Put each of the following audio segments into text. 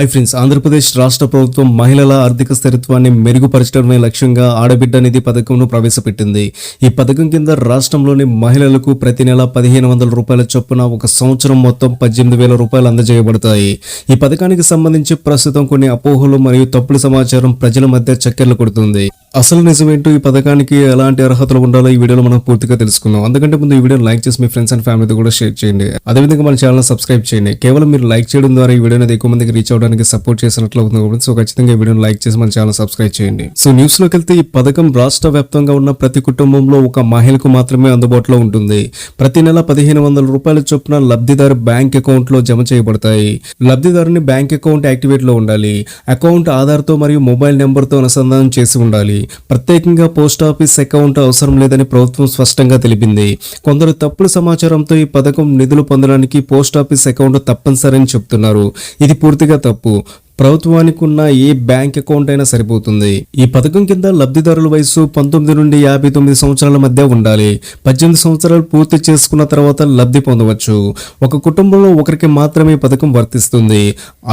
Hi friends Andhra Pradesh రాష్ట్ర ప్రభుత్వం మహిళల ఆర్థిక స్థిరత్వాన్ని మెరుగుపరచడమే లక్ష్యంగా ఆడబిడ్డ నిధి పథకంను ప్రవేశపెట్టింది. ఈ పథకం కింద రాష్ట్రంలోని మహిళలకు ప్రతి నెల పదిహేను వందల రూపాయల చొప్పున ఒక సంవత్సరం మొత్తం పద్దెనిమిది వేల రూపాయలు అందజేయబడతాయి. ఈ పథకానికి సంబంధించి ప్రస్తుతం కొన్ని అపోహలు మరియు తప్పుడు సమాచారం ప్రజల మధ్య చక్కెర్లు కొడుతుంది. అసలు నిజమేంటో ఈ పథకానికి ఎలాంటి అర్హతలు ఉండాలో ఈ వీడియోలో మనం పూర్తిగా తెలుసుకుందాం. అందుకంటే ముందు ఈ వీడియో లైక్ చేసి మీ ఫ్రెండ్స్ అండ్ ఫ్యామిలీతో కూడా షేర్ చేయండి. అదేవిధంగా మన ఛానల్ సబ్స్క్రైబ్ చేయండి. కేవలం మీరు లైక్ చేయడం ద్వారా ఈ వీడియోని ఎక్కువ మందికి రీచ్ అవడానికి సపోర్ట్ చేసినట్లు అవుతుంది కాబట్టి సో ఖచ్చితంగా ఈ వీడియోని లైక్ చేసి మన ఛానల్ సబ్స్క్రైబ్ చేయండి. సో న్యూస్లోకి వెళ్తే ఈ పథకం రాష్ట్ర వ్యాప్తంగా ఉన్న ప్రతి కుటుంబంలో ఒక మహిళకు మాత్రమే అందుబాటులో ఉంటుంది. ప్రతి నెల పదిహేను వందల రూపాయల చొప్పున లబ్ధిదారు బ్యాంక్ అకౌంట్లో జమ చేయబడతాయి. లబ్ధిదారుని బ్యాంక్ అకౌంట్ యాక్టివేట్లో ఉండాలి. అకౌంట్ ఆధార్తో మరియు మొబైల్ నెంబర్తో అనుసంధానం చేసి ఉండాలి. ప్రత్యేకంగా పోస్ట్ ఆఫీస్ అకౌంట్ అవసరం లేదని ప్రభుత్వం స్పష్టంగా తెలిపింది. కొందరు తప్పుడు సమాచారంతో ఈ పథకం నిధులు పొందడానికి పోస్ట్ ఆఫీస్ అకౌంట్ తప్పనిసరి అని చెప్తున్నారు. ఇది పూర్తిగా తప్పు. ప్రభుత్వానికి ఉన్న ఏ బ్యాంక్ అకౌంట్ అయినా సరిపోతుంది. ఈ పథకం కింద లబ్ధిదారుల వయసు పంతొమ్మిది నుండి యాభై తొమ్మిది సంవత్సరాల మధ్య ఉండాలి. పద్దెనిమిది సంవత్సరాలు పూర్తి చేసుకున్న తర్వాత లబ్ధి పొందవచ్చు. ఒక కుటుంబంలో ఒకరికి మాత్రమే ఈ పథకం వర్తిస్తుంది.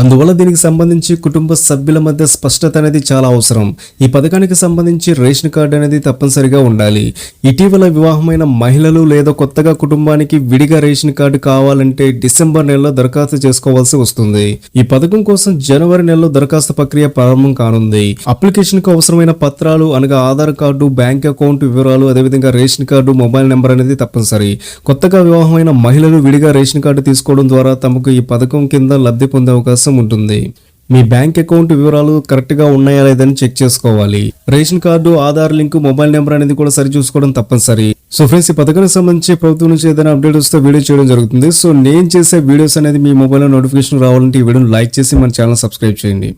అందువల్ల దీనికి సంబంధించి కుటుంబ సభ్యుల మధ్య స్పష్టత అనేది చాలా అవసరం. ఈ పథకానికి సంబంధించి రేషన్ కార్డు అనేది తప్పనిసరిగా ఉండాలి. ఇటీవల వివాహమైన మహిళలు లేదా కొత్తగా కుటుంబానికి విడిగా రేషన్ కార్డు కావాలంటే డిసెంబర్ నెలలో దరఖాస్తు చేసుకోవాల్సి వస్తుంది. ఈ పథకం కోసం జనవరి నెలలో దరఖాస్తు ప్రక్రియ ప్రారంభం కానుంది. అప్లికేషన్కు అవసరమైన పత్రాలు అనగా ఆధార్ కార్డు బ్యాంక్ అకౌంట్ వివరాలు అదేవిధంగా రేషన్ కార్డు మొబైల్ నెంబర్ అనేది తప్పనిసరి. కొత్తగా వివాహమైన మహిళలు విడిగా రేషన్ కార్డు తీసుకోవడం ద్వారా తమకు ఈ పథకం కింద లబ్ధి పొందే అవకాశం ఉంటుంది. మీ బ్యాంక్ అకౌంట్ వివరాలు కరెక్ట్గా ఉన్నాయా లేదని చెక్ చేసుకోవాలి. Ration card Aadhaar link mobile number అనేది కూడా సరి చూసుకోవడం తప్పనిసరి. సో ఫ్రెండ్స్ ఈ పథకానికి సంబంధించి ప్రభుత్వం నుంచి ఏదైనా అప్డేట్ వస్తే వీడియో చేయడం జరుగుతుంది. సో నేను చేసే వీడియోస్ అనేది మీ మొబైల్లో నోటిఫికేషన్ రావాలంటే ఈ వీడియోని లైక్ చేసి మన ఛానల్ సబ్స్క్రైబ్ చేయండి.